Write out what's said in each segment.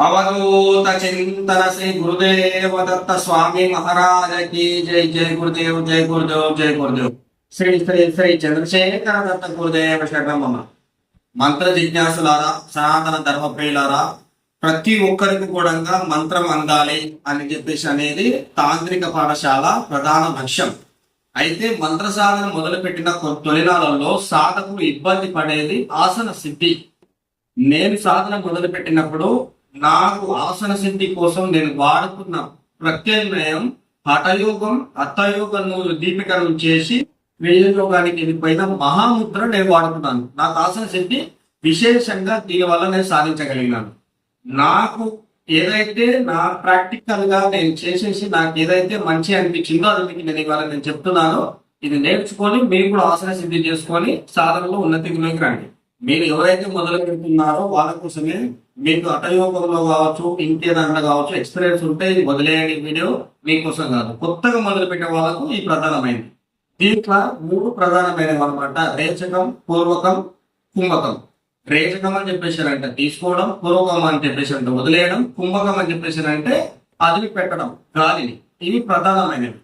అవధూత చింతన శ్రీ గురుదేవ దత్త స్వామి మహారాజ కీ జై జై గురుదేవ్ జై గురుదేవ్ జై గురుదేవ్ శ్రీ శ్రీ శ్రీ చంద్రశేఖర దత్త గురుదేవ శరణమ్మ మంత్ర జిజ్ఞాసులారా సనాతన ధర్మ ప్రియులారా ప్రతి ఒక్కరికి కూడా మంత్రం అందాలి అని చెప్పేసి అనేది తాంత్రిక పాఠశాల ప్రధాన లక్ష్యం. అయితే మంత్ర సాధన మొదలుపెట్టిన తొలినాలలో తొలినాళ్ళలో సాధకులు ఇబ్బంది పడేది ఆసన సిద్ధి. నేను సాధన మొదలుపెట్టినప్పుడు నాకు ఆసన సిద్ధి కోసం నేను వాడుతున్న ప్రత్యామ్నాయం హఠయోగం అత్తయోగం దీపికను చేసి వేయయోగానికి వెళ్ళిపోయిన మహాముద్ర నేను వాడుతున్నాను నాకు ఆసన సిద్ధి విశేషంగా దీని వల్ల నేను సాధించగలిగినాను. నాకు ఏదైతే నా ప్రాక్టికల్గా నేను చేసేసి నాకు ఏదైతే మంచి అనిపించిందో అది మీకు నేను ఇవాళ నేను చెప్తున్నానో. ఇది నేర్చుకొని మీరు కూడా ఆసన సిద్ధి చేసుకొని సాధనలో ఉన్నతిలోకి రండి. మీరు ఎవరైతే మొదలు పెడుతున్నారో వాళ్ళ కోసమే మీకు అటయోగంలో కావచ్చు ఇంకేదన్నా కావచ్చు ఎక్స్పీరియన్స్ ఉంటే ఇది వదిలేయండి వీడియో. మీకోసం కాదు. కొత్తగా మొదలు పెట్టే వాళ్ళకు ఈ ప్రధానమైనది దీంట్లో మూడు ప్రధానమైనవి అనమాట రేచకం పూర్వకం కుంభకం. రేచకం అని చెప్పేసారంటే తీసుకోవడం పూర్వకం అని చెప్పేసారంటే వదిలేయడం కుంభకం అని చెప్పేసారంటే అదిలి పెట్టడం గాలిని. ఇవి ప్రధానమైనవి.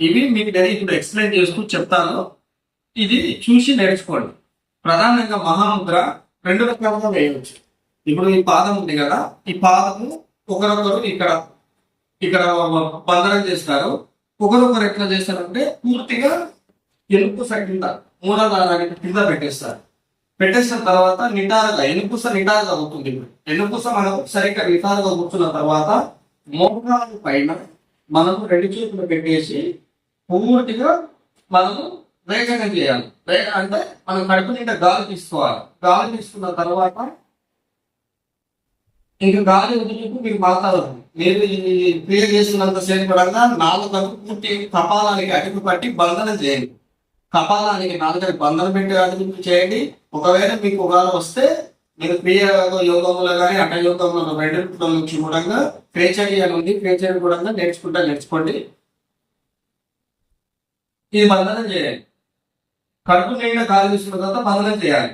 ఇవి మీకు నేను ఇప్పుడు ఎక్స్ప్లెయిన్ చేస్తూ చెప్తాను. ఇది చూసి నేర్చుకోండి. ప్రధానంగా మహాముద్ర రెండు రకాలుగా వేయవచ్చు. ఇప్పుడు ఈ పాదం ఉంది కదా ఈ పాదము ఒకరొకరు ఇక్కడ ఇక్కడ బంధనం చేస్తారు. ఒకరొకరు ఎట్లా చేస్తారంటే పూర్తిగా ఎలుపు సైడ్ కింద మూలధారానికి కింద పెట్టేస్తారు. పెట్టేసిన తర్వాత నిటారుగా ఎనుపుస నిటారుగా అవుతుంది ఇప్పుడు. ఎనుపుస మనం సరిగ్గా నిటారుగా కూర్చున్న తర్వాత మోకాలు పైన మనము రెండు చేతులు పెట్టేసి పూర్తిగా మనము వేగంగా చేయాలి. వేగ అంటే మనం కడుపు నిండా గాలి తీసుకోవాలి. గాలి తీసుకున్న తర్వాత ఇంకా గాలి వదిలిపు మీకు మాట్లాడదు మీరు క్రియ చేసినంత సేపు నాలుగు నాలుగు పూర్తి కపాలానికి అడుగు పట్టి బంధనం చేయండి. కపాలానికి నాలుగు బంధనం పెట్టి అడుగు చేయండి. ఒకవేళ మీకు ఒకవేళ వస్తే మీరు క్రియ యోగంలో కానీ అట యోగంలో రెండు నుంచి కూడా క్రేచరి అని ఉంది క్రేచర్య కూడా నేర్చుకుంటా నేర్చుకోండి. ఇది బంధనం చేయండి. కడుపు నిండా గాలి తీసుకున్న తర్వాత మననం చేయాలి.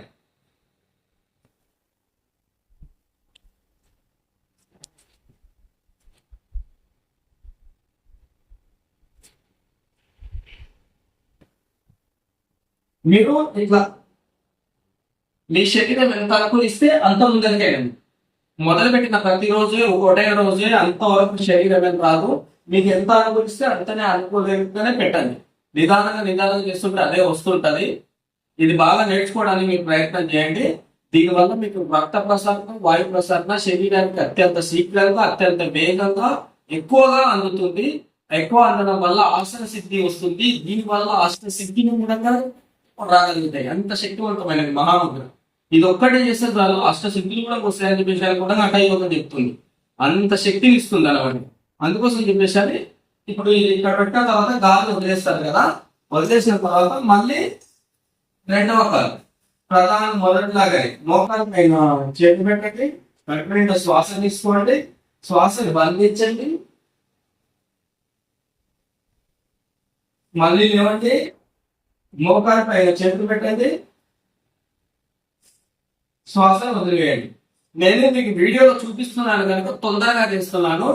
మీరు ఇట్లా మీ శరీరం ఎంత అనుకూలిస్తే అంత ముందరికెళ్ళండి మొదలు పెట్టిన ప్రతిరోజు ఒకటే రోజే అంతవరకు శరీరం ఏం రాదు. మీకు ఎంత అనుకూలిస్తే అంతనే అనుకూలంగానే పెట్టండి. నిదానంగా నిదానంగా చేస్తుంటే అదే వస్తుంటది. ఇది బాగా నేర్చుకోవడానికి మీరు ప్రయత్నం చేయండి. దీనివల్ల మీకు రక్త ప్రసరణ వాయు ప్రసరణ శరీరానికి అత్యంత శీఘ్రంగా అత్యంత వేగంగా ఎక్కువగా అందుతుంది. ఎక్కువ అందడం వల్ల ఆసన సిద్ధి వస్తుంది. దీనివల్ల ఆసన సిద్ధిని కూడా రాగలుగుతాయి. అంత శక్తివంతమైనది మహాముద్ర ఇది ఒక్కటే చేస్తే చాలు. అష్ట సిద్ధులు కూడా వస్తాయని చెప్పేసి కూడా అట చెప్తుంది. అంత శక్తిని ఇస్తుంది అనమాట అందుకోసం చెప్పేసి ఇప్పుడు ఇక్కడ పెట్టిన తర్వాత గాలి వదిలేస్తారు కదా. వదిలేసిన తర్వాత మళ్ళీ రెండవ కాలు ప్రధాన మొదటిలాగా మోకాలు పైన చేతి పెట్టండి కడుపు శ్వాస తీసుకోండి శ్వాసని బంధించండి మళ్ళీ లేవండి మోకాలు పైన చేతులు పెట్టండి శ్వాస వదిలివేయండి నేను మీకు వీడియోలో చూపిస్తున్నాను కనుక తొందరగా చేస్తున్నాను.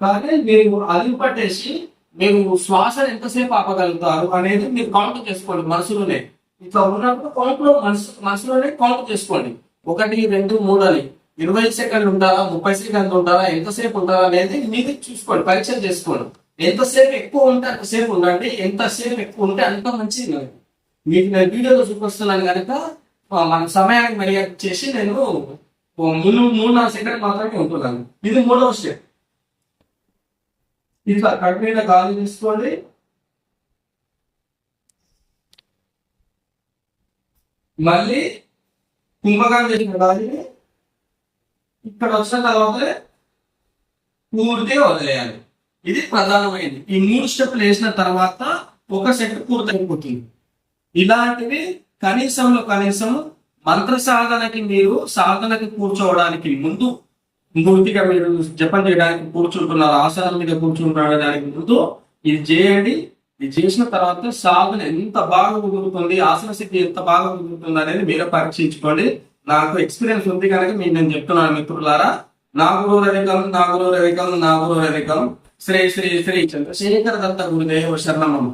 కానీ మీరు అది పట్టేసి మీరు శ్వాస ఎంతసేపు ఆపగలుగుతారు అనేది మీరు కౌంట్ చేసుకోండి మనసులోనే. ఇట్లా ఉన్నప్పుడు కౌంట్లో మనసు మనసులోనే కౌంట్ చేసుకోండి. ఒకటి రెండు మూడు అని ఇరవై సెకండ్లు ఉంటారా ముప్పై సెకండ్లు ఉంటారా ఎంతసేపు ఉంటారా అనేది మీరు చూసుకోండి పరీక్ష చేసుకోండి. ఎంతసేపు ఎక్కువ ఉంటే అంతసేపు ఉండండి ఎంతసేపు ఎక్కువ ఉంటే అంత మంచిది. మీకు నేను వీడియోలో చూపిస్తున్నాను కనుక మన సమయానికి మర్యాద చేసి నేను మూడు మూడు నాలుగు సెకండ్ మాత్రమే ఉంటున్నాను. ఇది మూడవ స్టెప్ ఇట్లా కడుపు గాలి తీసుకోండి. మళ్ళీ కుంభకాలు చేసిన గాలిని ఇక్కడ వచ్చిన తర్వాత పూర్తిగా వదిలేయాలి. ఇది ప్రధానమైనది. ఈ మూడు స్టెప్లు వేసిన తర్వాత ఒక సెట్ పూర్తయిపోతుంది. ఇలాంటివి కనీసంలో కనీసం మంత్ర సాధనకి మీరు సాధనకి కూర్చోవడానికి ముందు పూర్తిగా మీరు జపం చేయడానికి కూర్చుంటున్నారు ఆసనం మీద కూర్చుంటడానికి ముందు ఇది చేయండి. ఇది చేసిన తర్వాత సాధన ఎంత బాగా కుదురుతుంది ఆసన స్థితి ఎంత బాగా కుదురుతుంది అనేది మీరే పరీక్షించుకోండి. నాకు ఎక్స్పీరియన్స్ ఉంది కనుక మీరు నేను చెప్తున్నాను మిత్రులారా. నాగురు రవికం నాగురు రవికం నాగురు రవికం శ్రీ శ్రీ శ్రీ చంద్రశేఖర దత్త గురుదేవ శరణమమ్మ.